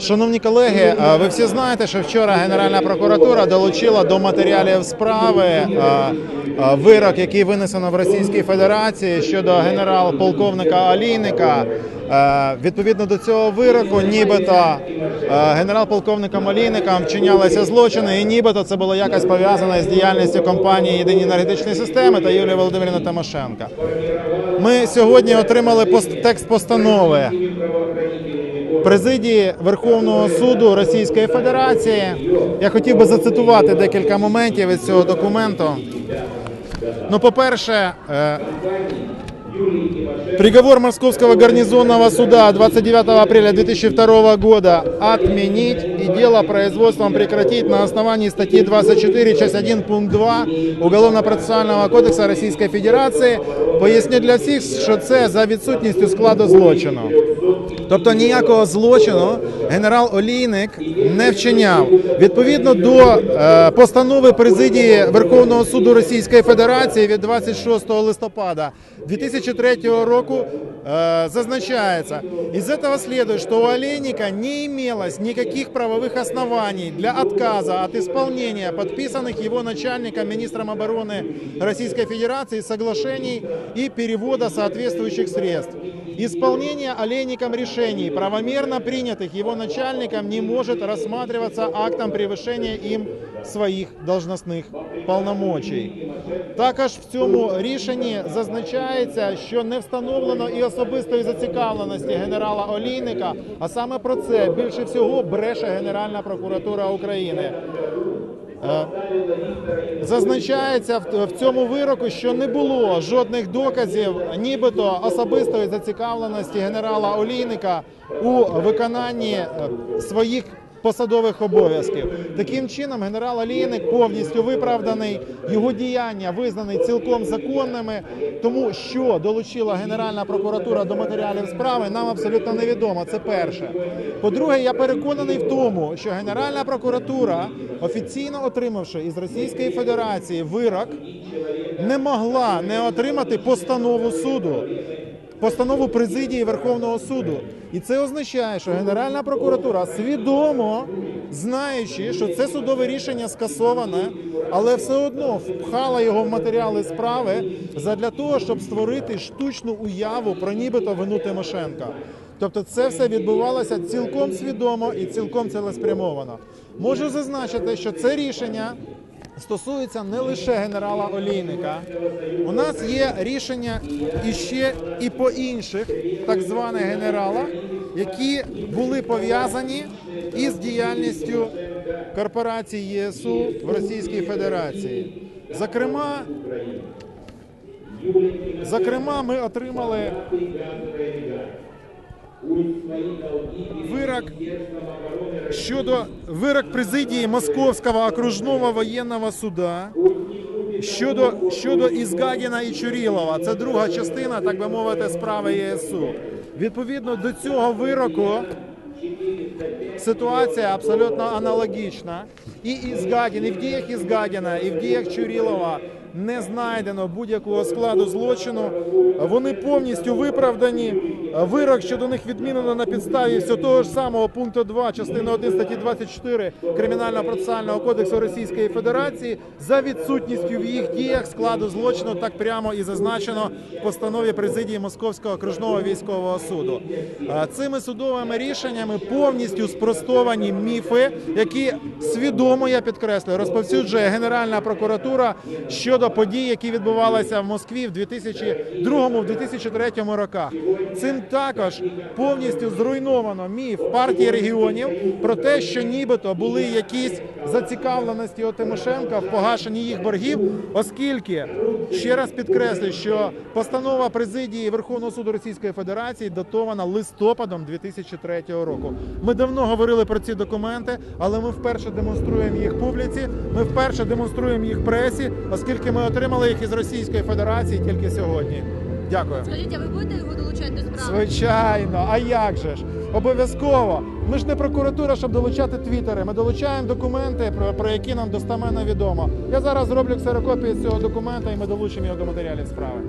Шановні колеги, ви всі знаєте, що вчора Генеральна прокуратура долучила до матеріалів справи вирок, який винесено в Російській Федерації щодо генерал-полковника Олійника. Е, Відповідно до цього вироку, нібито генерал-полковником Олійником вчинялися злочини, і нібито це було якось пов'язано з діяльністю компанії Єдині енергетичні системи та Юлії Володимирівни Тимошенко. Ми сьогодні отримали текст постанови президії Верховного суду Російської Федерації. Я хотів би зацитувати декілька моментів із цього документу. Ну, по-перше, е, приговор Московского гарнизонного суда 29 апреля 2002 года отменить и дело производством прекратить на основании статьи 24, часть 1, пункт 2 Уголовно-процессуального кодекса Російської Федерації. Поясню для всіх, що це за відсутністю складу злочину. Тобто ніякого злочину генерал Олійник не вчиняв. Відповідно до е, постанови президії Верховного суду Російської Федерації від 26 листопада 2003 року э, зазначается, из этого следует, что у Олейника не имелось никаких правовых оснований для отказа от исполнения подписанных его начальником, министром обороны Российской Федерации соглашений и перевода соответствующих средств. Исполнение Олейником решений, правомерно принятых его начальником, не может рассматриваться актом превышения им своїх должностних повномочій. Також в цьому рішенні зазначається, що не встановлено і особистої зацікавленості генерала Олійника, а саме про це більше всього бреше Генеральна прокуратура України. Е, Зазначається в цьому вироку, що не було жодних доказів, нібито особистої зацікавленості генерала Олійника у виконанні е, своїх посадових обов'язків. Таким чином, генерал Олійник повністю виправданий, його діяння визнані цілком законними. Тому що долучила Генеральна прокуратура до матеріалів справи, нам абсолютно невідомо. Це перше. По-друге, я переконаний в тому, що Генеральна прокуратура, офіційно отримавши із Російської Федерації вирок, не могла не отримати постанову суду. Постанову президії Верховного суду, і це означає, що Генеральна прокуратура свідомо знаючи, що це судове рішення скасоване, але все одно впхала його в матеріали справи задля того, щоб створити штучну уяву про нібито вину Тимошенка. Тобто, це все відбувалося цілком свідомо і цілком цілеспрямовано. Можу зазначити, що це рішення стосується не лише генерала Олійника. У нас є рішення іще і по інших так званих генералах, які були пов'язані із діяльністю корпорації ЄСУ в Російській Федерації. Зокрема, зокрема, ми отримали вирок щодо вирок президії Московського окружного воєнного суда щодо, щодо Ізгагіна і Чурілова. Це друга частина, так би мовити, справи ЄСУ. Відповідно до цього вироку ситуація абсолютно аналогічна. І Ізгагін, і в діях Ізгагіна, і в діях Чурілова не знайдено будь-якого складу злочину. Вони повністю виправдані. Вирок щодо них відмінено на підставі все того ж самого пункту 2 частини 1 статті 24 Кримінального процесуального кодексу Російської Федерації за відсутністю в їх діях складу злочину, так прямо і зазначено в постанові президії Московського окружного військового суду. Цими судовими рішеннями повністю спростовані міфи, які свідомо я підкреслюю, розповсюджує Генеральна прокуратура щодо подій, які відбувалися в Москві в 2002-2003 роках. Цим також повністю зруйновано міф партії регіонів про те, що нібито були якісь зацікавленості у Тимошенка в погашенні їх боргів, оскільки ще раз підкреслюю, що постанова президії Верховного суду Російської Федерації датована листопадом 2003 року. Ми давно говорили про ці документи, але ми вперше демонструємо їх публіці. Ми вперше демонструємо їх пресі, оскільки ми отримали їх із Російської Федерації тільки сьогодні. Дякую. Скажіть, а ви будете його долучати до справи? Звичайно, а як же ж? Обов'язково. Ми ж не прокуратура, щоб долучати твіттери. Ми долучаємо документи, про, про які нам достаменно відомо. Я зараз зроблю ксерокопію цього документа і ми долучимо його до матеріалів справи.